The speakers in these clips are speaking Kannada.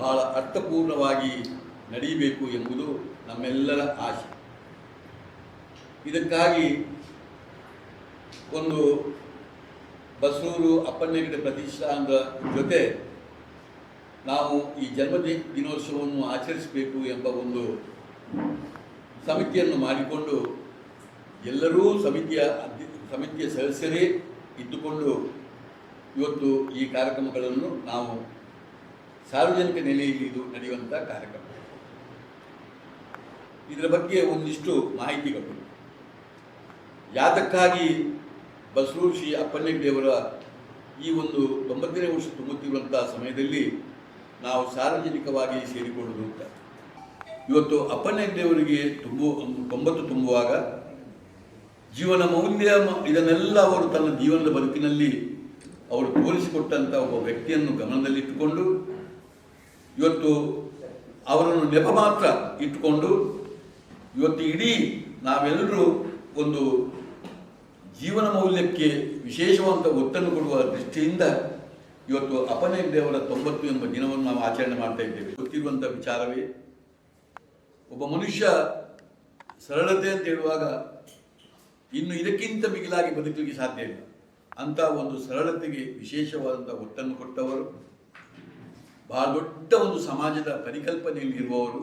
ಬಹಳ ಅರ್ಥಪೂರ್ಣವಾಗಿ ನಡೆಯಬೇಕು ಎಂಬುದು ನಮ್ಮೆಲ್ಲರ ಆಶೆ ಇದಕ್ಕಾಗಿ ಒಂದು ಬಸರೂರು ಅಪ್ಪಣ್ಣಗಿಡ ಪ್ರತಿಷ್ಠಾನದ ಜೊತೆ ನಾವು ಈ ಜನ್ಮ ದಿನೋತ್ಸವವನ್ನು ಆಚರಿಸಬೇಕು ಎಂಬ ಒಂದು ಸಮಿತಿಯನ್ನು ಮಾಡಿಕೊಂಡು ಎಲ್ಲರೂ ಸಮಿತಿಯ ಸಮಿತಿಯ ಸದಸ್ಯರೇ ಇದ್ದುಕೊಂಡು ಇವತ್ತು ಈ ಕಾರ್ಯಕ್ರಮಗಳನ್ನು ನಾವು ಸಾರ್ವಜನಿಕ ನೆಲೆಯಲ್ಲಿ ಇದು ನಡೆಯುವಂಥ ಕಾರ್ಯಕ್ರಮ. ಇದರ ಬಗ್ಗೆ ಒಂದಿಷ್ಟು ಮಾಹಿತಿಗಳು. ಯಾತಕ್ಕಾಗಿ ಬಸರೂರು ಶ್ರೀ ಅಪ್ಪಣ್ಣದೇವರ ಈ ಒಂದು ತೊಂಬತ್ತನೇ ವರ್ಷ ತುಂಬುತ್ತಿರುವಂಥ ಸಮಯದಲ್ಲಿ ನಾವು ಸಾರ್ವಜನಿಕವಾಗಿ ಸೇರಿಕೊಳ್ಳುವುದು ಅಂತ. ಇವತ್ತು ಅಪ್ಪಣ್ಣದೇವರಿಗೆ ತುಂಬು ತೊಂಬತ್ತು ತುಂಬುವಾಗ ಜೀವನ ಮೌಲ್ಯ ಇದನ್ನೆಲ್ಲ ಅವರು ತನ್ನ ಜೀವನದ ಬದುಕಿನಲ್ಲಿ ಅವರು ತೋರಿಸಿಕೊಟ್ಟಂಥ ಒಬ್ಬ ವ್ಯಕ್ತಿಯನ್ನು ಗಮನದಲ್ಲಿಟ್ಟುಕೊಂಡು ಇವತ್ತು ಅವರನ್ನು ನೆಪ ಮಾತ್ರ ಇಟ್ಟುಕೊಂಡು ಇವತ್ತು ಇಡೀ ನಾವೆಲ್ಲರೂ ಒಂದು ಜೀವನ ಮೌಲ್ಯಕ್ಕೆ ವಿಶೇಷವಾದ ಒತ್ತನ್ನು ಕೊಡುವ ದೃಷ್ಟಿಯಿಂದ ಇವತ್ತು ಅಪನೇ ದೇವರ ತೊಂಬತ್ತು ಎಂಬ ದಿನವನ್ನು ನಾವು ಆಚರಣೆ ಮಾಡ್ತಾ ಇದ್ದೇವೆ. ಗೊತ್ತಿರುವಂಥ ವಿಚಾರವೇ, ಒಬ್ಬ ಮನುಷ್ಯ ಸರಳತೆ ಅಂತ ಹೇಳುವಾಗ ಇನ್ನು ಇದಕ್ಕಿಂತ ಮಿಗಿಲಾಗಿ ಬದುಕಲಿಕ್ಕೆ ಸಾಧ್ಯ ಇಲ್ಲ. ಅಂತ ಒಂದು ಸರಳತೆಗೆ ವಿಶೇಷವಾದಂಥ ಒತ್ತನ್ನು ಕೊಟ್ಟವರು ಬಹಳ ದೊಡ್ಡ ಒಂದು ಸಮಾಜದ ಪರಿಕಲ್ಪನೆಯಲ್ಲಿ ಇರುವವರು,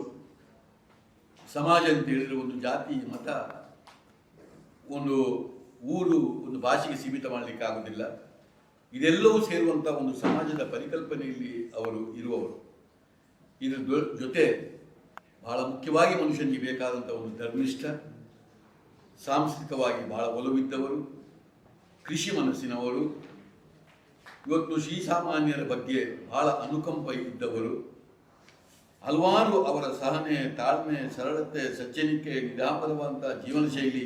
ಸಮಾಜ ಅಂತ ಹೇಳಿದ್ರೆ ಒಂದು ಜಾತಿ, ಮತ, ಒಂದು ಊರು, ಒಂದು ಭಾಷೆಗೆ ಸೀಮಿತ ಮಾಡಲಿಕ್ಕೆ ಆಗುವುದಿಲ್ಲ ಇದೆಲ್ಲವೂ ಸೇರುವಂಥ ಒಂದು ಸಮಾಜದ ಪರಿಕಲ್ಪನೆಯಲ್ಲಿ ಅವರು ಇರುವವರು. ಇದರ ಜೊತೆ ಬಹಳ ಮುಖ್ಯವಾಗಿ ಮನುಷ್ಯನಿಗೆ ಬೇಕಾದಂಥ ಒಂದು ಧರ್ಮಿಷ್ಠ, ಸಾಂಸ್ಕೃತಿಕವಾಗಿ ಬಹಳ ಒಲವಿದ್ದವರು, ಕೃಷಿ ಮನಸ್ಸಿನವರು ಇವತ್ತು ಶ್ರೀಸಾಮಾನ್ಯರ ಬಗ್ಗೆ ಬಹಳ ಅನುಕಂಪ ಇದ್ದವರು, ಹಲವಾರು ಅವರ ಸಹನೆ, ತಾಳ್ಮೆ, ಸರಳತೆ ಸಜ್ಜನಿಕೆ ನಿರಾಪದವಾದಂಥ ಜೀವನ ಶೈಲಿ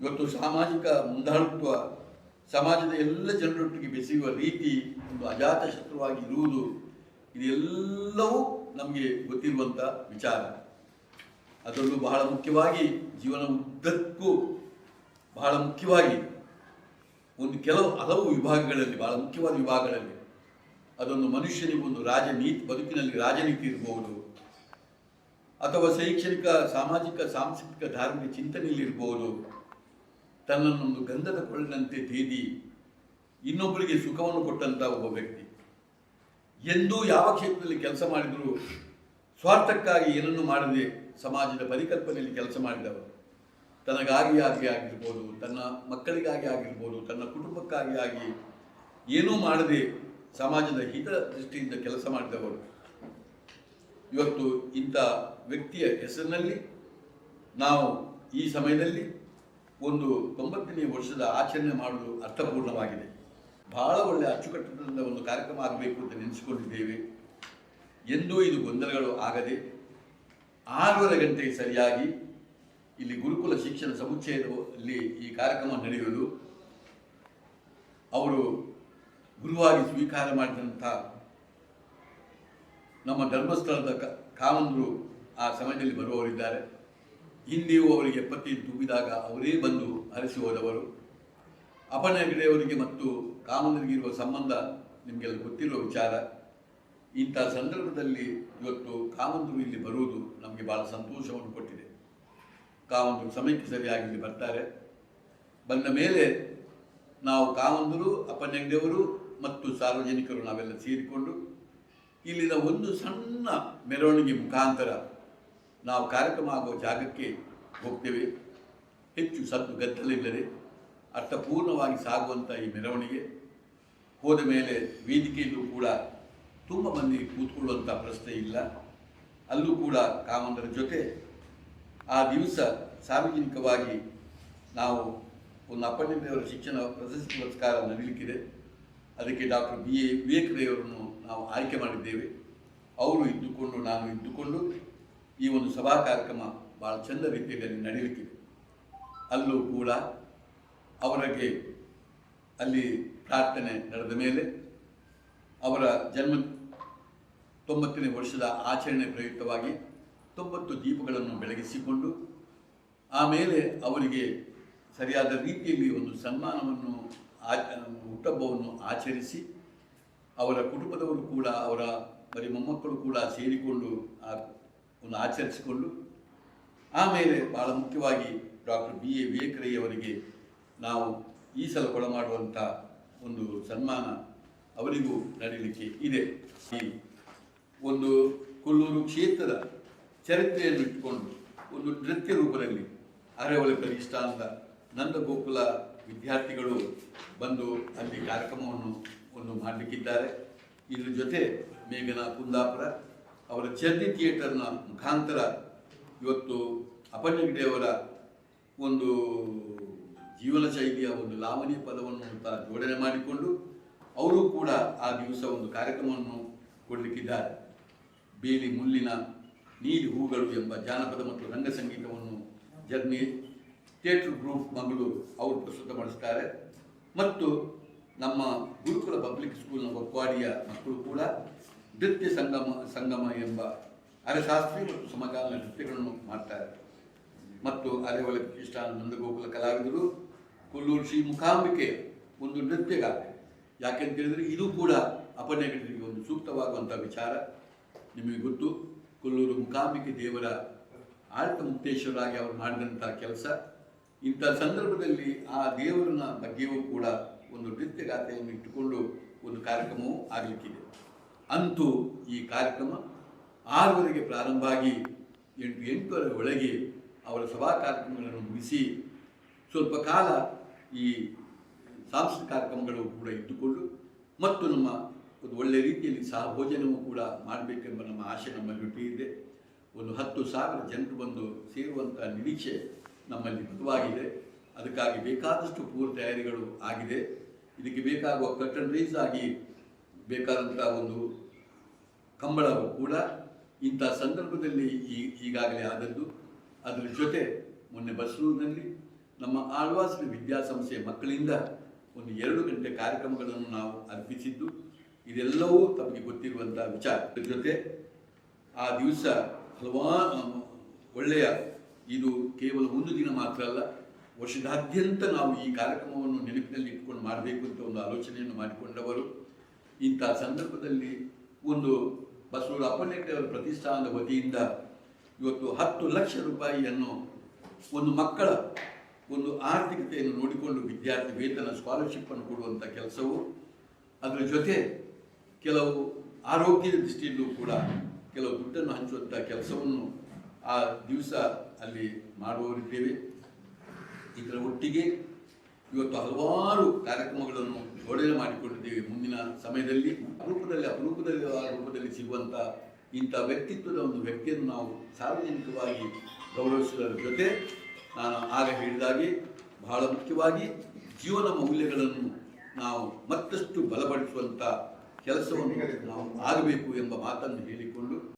ಇವತ್ತು ಸಾಮಾಜಿಕ ಮುಂದಾಳುತ್ವ, ಸಮಾಜದ ಎಲ್ಲ ಜನರೊಟ್ಟಿಗೆ ಬೆಸೆಯುವ ರೀತಿ ಒಂದು ಅಜಾತ ಶತ್ರುವಾಗಿ ಇರುವುದು, ಇದೆಲ್ಲವೂ ನಮಗೆ ಗೊತ್ತಿರುವಂಥ ವಿಚಾರ. ಅದರಲ್ಲೂ ಬಹಳ ಮುಖ್ಯವಾಗಿ ಜೀವನ ಉದ್ದಕ್ಕೂ ಬಹಳ ಮುಖ್ಯವಾಗಿ ಒಂದು ಕೆಲವು ಹಲವು ವಿಭಾಗಗಳಲ್ಲಿ, ಬಹಳ ಮುಖ್ಯವಾದ ವಿಭಾಗಗಳಲ್ಲಿ ಅದೊಂದು ಮನುಷ್ಯನಿಗೆ ಒಂದು ರಾಜನೀತಿ, ಬದುಕಿನಲ್ಲಿ ರಾಜನೀತಿ ಇರಬಹುದು ಅಥವಾ ಶೈಕ್ಷಣಿಕ, ಸಾಮಾಜಿಕ, ಸಾಂಸ್ಕೃತಿಕ, ಧಾರ್ಮಿಕ ಚಿಂತನೆಯಲ್ಲಿ ಇರಬಹುದು ತನ್ನನ್ನೊಂದು ಗಂಧದ ಕೊಳ್ಳಿನಂತೆ ತೇದಿ ಇನ್ನೊಬ್ಬರಿಗೆ ಸುಖವನ್ನು ಕೊಟ್ಟಂತ ಒಬ್ಬ ವ್ಯಕ್ತಿ. ಎಂದೂ ಯಾವ ಕ್ಷೇತ್ರದಲ್ಲಿ ಕೆಲಸ ಮಾಡಿದರೂ ಸ್ವಾರ್ಥಕ್ಕಾಗಿ ಏನನ್ನು ಮಾಡದೆ ಸಮಾಜದ ಪರಿಕಲ್ಪನೆಯಲ್ಲಿ ಕೆಲಸ ಮಾಡಿದವರು ತನಗಾಗಿ ಆಗಿ ಆಗಿರ್ಬೋದು, ತನ್ನ ಮಕ್ಕಳಿಗಾಗಿ ಆಗಿರ್ಬೋದು, ತನ್ನ ಕುಟುಂಬಕ್ಕಾಗಿ ಆಗಿ ಏನೂ ಮಾಡದೆ ಸಮಾಜದ ಹಿತ ದೃಷ್ಟಿಯಿಂದ ಕೆಲಸ ಮಾಡಿದವರು. ಇವತ್ತು ಇಂಥ ವ್ಯಕ್ತಿಯ ಹೆಸರಿನಲ್ಲಿ ನಾವು ಈ ಸಮಯದಲ್ಲಿ ಒಂದು ತೊಂಬತ್ತನೇ ವರ್ಷದ ಆಚರಣೆ ಮಾಡಲು ಅರ್ಥಪೂರ್ಣವಾಗಿದೆ. ಬಹಳ ಒಳ್ಳೆಯ ಅಚ್ಚುಕಟ್ಟದಿಂದ ಒಂದು ಕಾರ್ಯಕ್ರಮ ಆಗಬೇಕು ಅಂತ ನೆನೆಸಿಕೊಂಡಿದ್ದೇವೆ. ಎಂದೂ ಇದು ಗೊಂದಲಗಳು ಆಗದೆ ಆರೂವರೆ ಗಂಟೆಗೆ ಸರಿಯಾಗಿ ಇಲ್ಲಿ ಗುರುಕುಲ ಶಿಕ್ಷಣ ಸಮುಚ್ಚಯದಲ್ಲಿ ಈ ಕಾರ್ಯಕ್ರಮ ನಡೆಯುವುದು. ಅವರು ಗುರುವಾಗಿ ಸ್ವೀಕಾರ ಮಾಡಿದಂಥ ನಮ್ಮ ಧರ್ಮಸ್ಥಳದ ಕಾಮಂದರು ಆ ಸಮಯದಲ್ಲಿ ಬರುವವರಿದ್ದಾರೆ. ಹಿಂದೆಯೂ ಅವರಿಗೆ ಪತ್ತಿ ತುಂಬಿದಾಗ ಅವರೇ ಬಂದು ಹರಿಸಿ ಹೋದವರು. ಅಪನಗಡೆಯವರಿಗೆ ಮತ್ತು ಕಾಮಂದರಿಗೆ ಇರುವ ಸಂಬಂಧ ನಿಮಗೆಲ್ಲ ಗೊತ್ತಿರುವ ವಿಚಾರ. ಇಂಥ ಸಂದರ್ಭದಲ್ಲಿ ಇವತ್ತು ಕಾಮಂದರು ಇಲ್ಲಿ ಬರುವುದು ನಮಗೆ ಭಾಳ ಸಂತೋಷವನ್ನು ಕೊಟ್ಟಿದೆ. ಕಾಮಂದರು ಸಮಯಕ್ಕೆ ಸರಿಯಾಗಿ ಇಲ್ಲಿ ಬರ್ತಾರೆ. ಬಂದ ಮೇಲೆ ನಾವು ಕಾಮಂದರು ಅಪ್ಪನಂಗಡಿಯವರು ಮತ್ತು ಸಾರ್ವಜನಿಕರು ನಾವೆಲ್ಲ ಸೇರಿಕೊಂಡು ಇಲ್ಲಿನ ಒಂದು ಸಣ್ಣ ಮೆರವಣಿಗೆ ಮುಖಾಂತರ ನಾವು ಕಾರ್ಯಕ್ರಮ ಆಗುವ ಜಾಗಕ್ಕೆ ಹೋಗ್ತೇವೆ. ಹೆಚ್ಚು ಸದ್ದು ಗದ್ದಲಿಲ್ಲದೆ ಅರ್ಥಪೂರ್ಣವಾಗಿ ಸಾಗುವಂಥ ಈ ಮೆರವಣಿಗೆ. ಹೋದ ಮೇಲೆ ವೇದಿಕೆಯಲ್ಲೂ ಕೂಡ ತುಂಬ ಮಂದಿ ಕೂತ್ಕೊಳ್ಳುವಂಥ ಪ್ರಶ್ನೆ ಇಲ್ಲ. ಅಲ್ಲೂ ಕೂಡ ಕಾಮಂದರ ಜೊತೆ ಆ ದಿವಸ ಸಾರ್ವಜನಿಕವಾಗಿ ನಾವು ಒಂದು ಅಪ್ಪಣ್ಣದೇವರ ಶಿಕ್ಷಣ ಪ್ರಶಸ್ತಿ ಪುರಸ್ಕಾರ ನಡೀಲಿಕ್ಕಿದೆ. ಅದಕ್ಕೆ ಡಾಕ್ಟರ್ ಬಿ ಎ ವಿವೇಕದೇವರನ್ನು ನಾವು ಆಯ್ಕೆ ಮಾಡಿದ್ದೇವೆ. ಅವರು ಇದ್ದುಕೊಂಡು ನಾನು ಇದ್ದುಕೊಂಡು ಈ ಒಂದು ಸಭಾ ಕಾರ್ಯಕ್ರಮ ಭಾಳ ಚಂದ ರೀತಿಯಲ್ಲಿ ನಡೆಯುತ್ತಿದೆ ಅಲ್ಲೂ ಕೂಡ ಅವರಿಗೆ ಅಲ್ಲಿ ಪ್ರಾರ್ಥನೆ ನಡೆದ ಮೇಲೆ ಅವರ ಜನ್ಮ ತೊಂಬತ್ತನೇ ವರ್ಷದ ಆಚರಣೆ ಪ್ರಯುಕ್ತವಾಗಿ ತೊಂಬತ್ತು ದೀಪಗಳನ್ನು ಬೆಳಗಿಸಿಕೊಂಡು ಆಮೇಲೆ ಅವರಿಗೆ ಸರಿಯಾದ ರೀತಿಯಲ್ಲಿ ಒಂದು ಸನ್ಮಾನವನ್ನು ಆ, ಹುಟ್ಟಹಬ್ಬವನ್ನು ಆಚರಿಸಿ ಅವರ ಕುಟುಂಬದವರು ಕೂಡ, ಅವರ ಬರೀ ಮೊಮ್ಮಕ್ಕಳು ಕೂಡ ಸೇರಿಕೊಂಡು ಆ ಒಂದು ಆಚರಿಸಿಕೊಂಡು ಆಮೇಲೆ ಬಹಳ ಮುಖ್ಯವಾಗಿ ಡಾಕ್ಟರ್ ಬಿ ಎ ವಿವೇಕರಯ್ಯವರಿಗೆ ನಾವು ಈ ಸಲ ಕೊಡಮಾಡುವಂಥ ಒಂದು ಸನ್ಮಾನ ಅವರಿಗೂ ನಡೀಲಿಕ್ಕೆ ಇದೆ. ಈ ಒಂದು ಕೊಲ್ಲೂರು ಕ್ಷೇತ್ರದ ಚರಿತ್ರೆಯನ್ನು ಇಟ್ಟುಕೊಂಡು ಒಂದು ನೃತ್ಯ ರೂಪದಲ್ಲಿ ಅರೆವಳೆ ಪ್ರತಿಷ್ಠಾನದ ನಂದಗೋಕುಲ ವಿದ್ಯಾರ್ಥಿಗಳು ಬಂದು ಅಲ್ಲಿ ಕಾರ್ಯಕ್ರಮವನ್ನು ಒಂದು ಮಾಡಲಿಕ್ಕಿದ್ದಾರೆ. ಇದ್ರ ಜೊತೆ ಮೇಘನಾ ಕುಂದಾಪುರ ಅವರ ಚರ್ನಿ ಥಿಯೇಟರ್ನ ಮುಖಾಂತರ ಇವತ್ತು ಅಪರ್ಣಗಿರಿಯವರ ಒಂದು ಜೀವನ ಶೈಲಿಯ ಒಂದು ಲಾವಣಿ ಪದವನ್ನು ಅಂತ ಜೋಡಣೆ ಮಾಡಿಕೊಂಡು ಅವರು ಕೂಡ ಆ ದಿವಸ ಒಂದು ಕಾರ್ಯಕ್ರಮವನ್ನು ಕೊಡಲಿಕ್ಕಿದ್ದಾರೆ. ಬೇಲಿ ಮುಳ್ಳಿನ ನೀಲಿ ಹೂಗಳು ಎಂಬ ಜಾನಪದ ಮತ್ತು ರಂಗ ಸಂಗೀತವನ್ನು ಜರ್ನಿ ಥಿಯೇಟರ್ ಗ್ರೂಪ್ ಮಂಗಳೂರು ಅವರು ಪ್ರಸ್ತುತಪಡಿಸ್ತಾರೆ ಮತ್ತು ನಮ್ಮ ಗುರುಕುಲ ಪಬ್ಲಿಕ್ ಸ್ಕೂಲ್ನ ಒಕ್ವಾಡಿಯ ಮಕ್ಕಳು ಕೂಡ ನೃತ್ಯ ಸಂಗಮ ಸಂಗಮ ಎಂಬ ಅರೆಶಾಸ್ತ್ರೀಯ ಮತ್ತು ಸಮಕಾಲೀನ ನೃತ್ಯಗಳನ್ನು ಮಾಡ್ತಾರೆ. ಮತ್ತು ಅರೆವಳೆ ಪ್ರತಿಷ್ಠಾನ ನಂದಗೋಕುಲ ಕಲಾವಿದರು, ಕೊಲ್ಲೂರು ಶ್ರೀ ಮುಖಾಂಬಿಕೆ ಒಂದು ನೃತ್ಯಗಾತೆ ಯಾಕೆಂತ ಹೇಳಿದರೆ ಇದು ಕೂಡ ಅಪನಗರಿಗೆ ಒಂದು ಸೂಕ್ತವಾಗುವಂಥ ವಿಚಾರ. ನಿಮಗೆ ಗೊತ್ತು ಕೊಲ್ಲೂರು ಮುಖಾಂಬಿಕೆ ದೇವರ ಆಳ್ತ ಮುಕ್ತೇಶ್ವರಾಗಿ ಅವರು ಮಾಡಿದಂಥ ಕೆಲಸ. ಇಂಥ ಸಂದರ್ಭದಲ್ಲಿ ಆ ದೇವರನ್ನ ಬಗ್ಗೆಯೂ ಕೂಡ ಒಂದು ನೃತ್ಯಗಾಥೆಯನ್ನು ಇಟ್ಟುಕೊಂಡು ಒಂದು ಕಾರ್ಯಕ್ರಮವು ಆಗಲಿಕ್ಕಿದೆ. ಅಂತೂ ಈ ಕಾರ್ಯಕ್ರಮ ಆರುವರೆಗೆ ಪ್ರಾರಂಭ ಆಗಿ ಎಂಟು ಎಂಟುವರೆ ಒಳಗೆ ಅವರ ಸಭಾ ಕಾರ್ಯಕ್ರಮಗಳನ್ನು ಮುಗಿಸಿ ಸ್ವಲ್ಪ ಕಾಲ ಈ ಸಾಂಸ್ಕೃತಿಕ ಕಾರ್ಯಕ್ರಮಗಳು ಕೂಡ ಇದ್ದುಕೊಂಡು ಮತ್ತು ನಮ್ಮ ಒಂದು ಒಳ್ಳೆಯ ರೀತಿಯಲ್ಲಿ ಸಹ ಭೋಜನವೂ ಕೂಡ ಮಾಡಬೇಕೆಂಬ ನಮ್ಮ ಆಶೆ ನಮ್ಮಲ್ಲಿ ಇದೆ. ಒಂದು ಹತ್ತು ಸಾವಿರ ಜನರು ಬಂದು ಸೇರುವಂಥ ನಿರೀಕ್ಷೆ ನಮ್ಮಲ್ಲಿ ಬದುವಾಗಿದೆ ಅದಕ್ಕಾಗಿ ಬೇಕಾದಷ್ಟು ಪೂರ್ವ ತಯಾರಿಗಳು ಆಗಿದೆ. ಇದಕ್ಕೆ ಬೇಕಾಗುವ ಕಟ್ಟನ್ ರೈಸ್ ಆಗಿ ಬೇಕಾದಂಥ ಒಂದು ಕಂಬಳವು ಕೂಡ ಇಂಥ ಸಂದರ್ಭದಲ್ಲಿ ಈಗಾಗಲೇ ಆದದ್ದು. ಅದರ ಜೊತೆ ಮೊನ್ನೆ ಬಸರೂರಿನಲ್ಲಿ ನಮ್ಮ ಆಳ್ವಾಸಿನ ವಿದ್ಯಾಸಂಸ್ಥೆಯ ಮಕ್ಕಳಿಂದ ಒಂದು ಎರಡು ಗಂಟೆ ಕಾರ್ಯಕ್ರಮಗಳನ್ನು ನಾವು ಅರ್ಪಿಸಿದ್ದು. ಇದೆಲ್ಲವೂ ತಮಗೆ ಗೊತ್ತಿರುವಂಥ ವಿಚಾರ. ಜೊತೆ ಆ ದಿವಸ ಹಲವಾರು ಒಳ್ಳೆಯ ಇದು ಕೇವಲ ಒಂದು ದಿನ ಮಾತ್ರ ಅಲ್ಲ, ವರ್ಷದಾದ್ಯಂತ ನಾವು ಈ ಕಾರ್ಯಕ್ರಮವನ್ನು ನೆನಪಿನಲ್ಲಿ ಇಟ್ಕೊಂಡು ಮಾಡಬೇಕು ಅಂತ ಒಂದು ಆಲೋಚನೆಯನ್ನು ಮಾಡಿಕೊಂಡವರು. ಇಂಥ ಸಂದರ್ಭದಲ್ಲಿ ಒಂದು ಬಸವರ ಅವರ ಪ್ರತಿಷ್ಠಾನದ ವತಿಯಿಂದ ಇವತ್ತು ಹತ್ತು ಲಕ್ಷ ರೂಪಾಯಿಯನ್ನು ಒಂದು ಮಕ್ಕಳ ಒಂದು ಆರ್ಥಿಕತೆಯನ್ನು ನೋಡಿಕೊಂಡು ವಿದ್ಯಾರ್ಥಿ ವೇತನ ಸ್ಕಾಲರ್ಶಿಪ್ ಅನ್ನು ಕೊಡುವಂಥ ಕೆಲಸವು. ಅದರ ಜೊತೆ ಕೆಲವು ಆರೋಗ್ಯದ ದೃಷ್ಟಿಯಲ್ಲೂ ಕೂಡ ಕೆಲವು ದುಡ್ಡನ್ನು ಹಂಚುವಂಥ ಕೆಲಸವನ್ನು ಆ ದಿವಸ ಅಲ್ಲಿ ಮಾಡುವವರಿದ್ದೇವೆ. ಇದರ ಒಟ್ಟಿಗೆ ಇವತ್ತು ಹಲವಾರು ಕಾರ್ಯಕ್ರಮಗಳನ್ನು ಜೋಡಣೆ ಮಾಡಿಕೊಂಡಿದ್ದೇವೆ. ಮುಂದಿನ ಸಮಯದಲ್ಲಿ ಅಪರೂಪದಲ್ಲಿ ಅಪರೂಪದಲ್ಲಿ ಆ ರೂಪದಲ್ಲಿ ಸಿಗುವಂಥ ಇಂಥ ವ್ಯಕ್ತಿತ್ವದ ಒಂದು ವ್ಯಕ್ತಿಯನ್ನು ನಾವು ಸಾರ್ವಜನಿಕವಾಗಿ ಗೌರವಿಸುವುದರ ಜೊತೆ ನಾನು ಆಗ ಹೇಳಿದಾಗೆ ಬಹಳ ಮುಖ್ಯವಾಗಿ ಜೀವನ ಮೌಲ್ಯಗಳನ್ನು ನಾವು ಮತ್ತಷ್ಟು ಬಲಪಡಿಸುವಂಥ ಕೆಲಸವನ್ನು ನಾವು ಆಗಬೇಕು ಎಂಬ ಮಾತನ್ನು ಹೇಳಿಕೊಂಡು